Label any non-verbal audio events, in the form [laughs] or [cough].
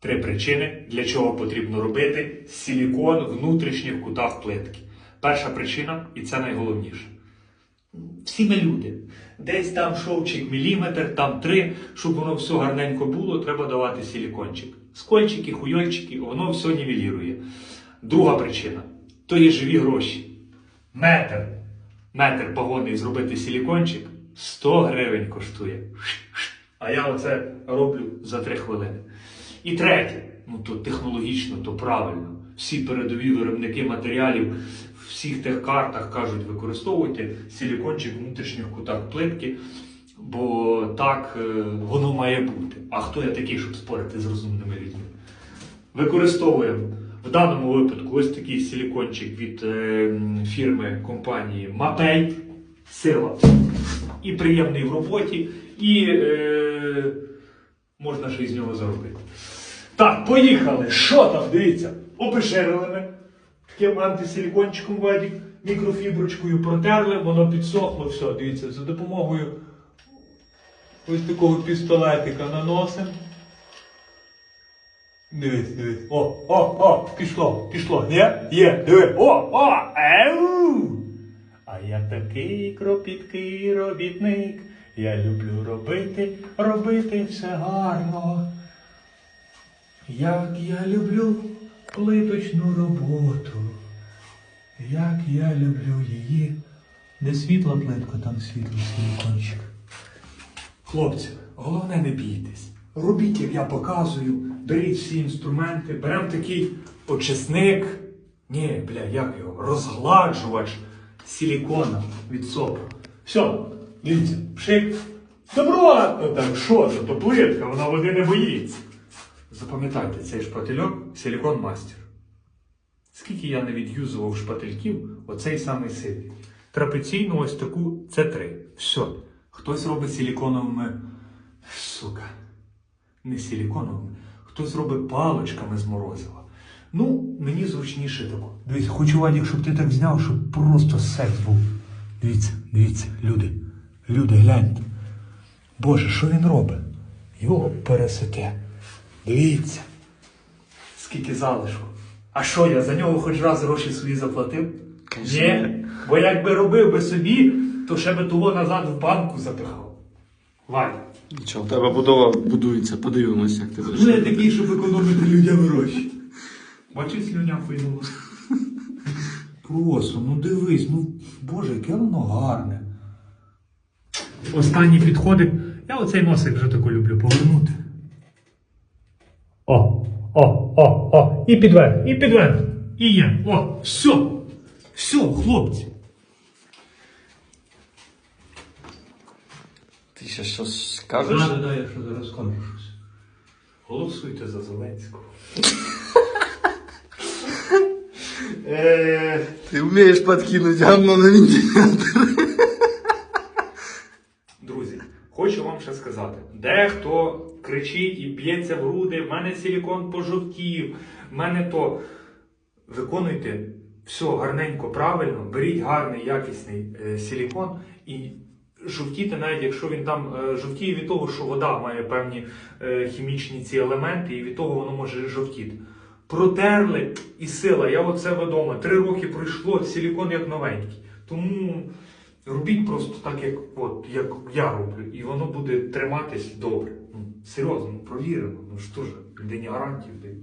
Три причини, для чого потрібно робити силікон внутрішніх кутах плитки. Перша причина, і це найголовніше. Всі ми люди. Десь там шовчик міліметр, там три, щоб воно все гарненько було, треба давати силікончик. Скольчики, хуйольчики, воно все нівелірує. Друга причина то є живі гроші. Метр. Метр погонний зробити силікончик 100 гривень коштує. А я оце роблю за 3 хвилини. І третє, ну то технологічно, то правильно. Всі передові виробники матеріалів в всіх тих картах кажуть, використовуйте силікончик в внутрішніх кутах плитки, бо так е, воно має бути. А хто я такий, щоб спорити з розумними людьми? Використовуємо в даному випадку ось такий силікончик від е, фірми компанії Мапей. Сила. І приємний в роботі, і е, можна ще із нього заробити. Так, поїхали. Що там? Дивіться, обешерили таким антисилікончиком вадік, мікрофіброчкою протерли, воно підсохло, все, дивіться, за допомогою ось такого пістолетика наносимо. Дивись, дивись. О, о, о, пішло, пішло. Ні? Є, диви. О, о, еу. А я такий кропіткий робітник. Я люблю робити, робити все гарно. Як я люблю плиточну роботу. Як я люблю її. Де світла плитка, там світлий силікончик. Хлопці, головне не бійтесь. Робіть, як я показую, беріть всі інструменти, беремо такий очисник. Ні, бля, як його? Розгладжувач силікона від сопа. Все, дивіться, пшик. Добротно так, що це, то плитка, вона води не боїться. Запам'ятайте, цей шпательок силікон мастер. Скільки я не відюзував шпательків, оцей самий сильний. Трапеційну ось таку це три. Все. Хтось робить силіконовими. Сука. Не силіконовими. Хтось робить паличками з морозива. Ну, мені зручніше тако. Дивіться, хочу Вадік, щоб ти так зняв, щоб просто секс був. Дивіться, дивіться, люди. Люди, гляньте. Боже, що він робить? Його пересете. Дивіться. Скільки залишку. А що я за нього хоч раз гроші свої заплатив? Конечно. Ні. Бо якби робив би собі, то ще би того назад в банку запихав. Ваня. Нічого, в тебе будова будується, подивимося, як ти будеш. Ну я такий, щоб економити людям гроші. Бачиш, слюня вийнула. [laughs] Просто, ну дивись, ну боже, яке воно гарне. Останній підходик. Я оцей носик вже тако люблю повернути. О, о, о, о, і підверх, і підверх. І є. О, все. Все, хлопці. Ти ще щось скажеш? Да, да, я що зараз скажу щось. Голосуйте за Зеленського. Е, Ти вмієш підкинути гамно на вентилятор. Друзі, хочу вам ще сказати: дехто кричить і б'ється в груди, в мене силікон пожовтів, в мене то. Виконуйте все гарненько, правильно, беріть гарний якісний е, силікон і жовтіте, навіть якщо він там е, жовтіє від того, що вода має певні е, хімічні ці елементи, і від того воно може жовтіти. Протерли і сила. Я оце відомо. Три роки пройшло, силікон як новенький. Тому робіть просто так, як, от, як я роблю, і воно буде триматись добре. Ну, серйозно, ну, провірено. Ну що ж, людині гарантію даю.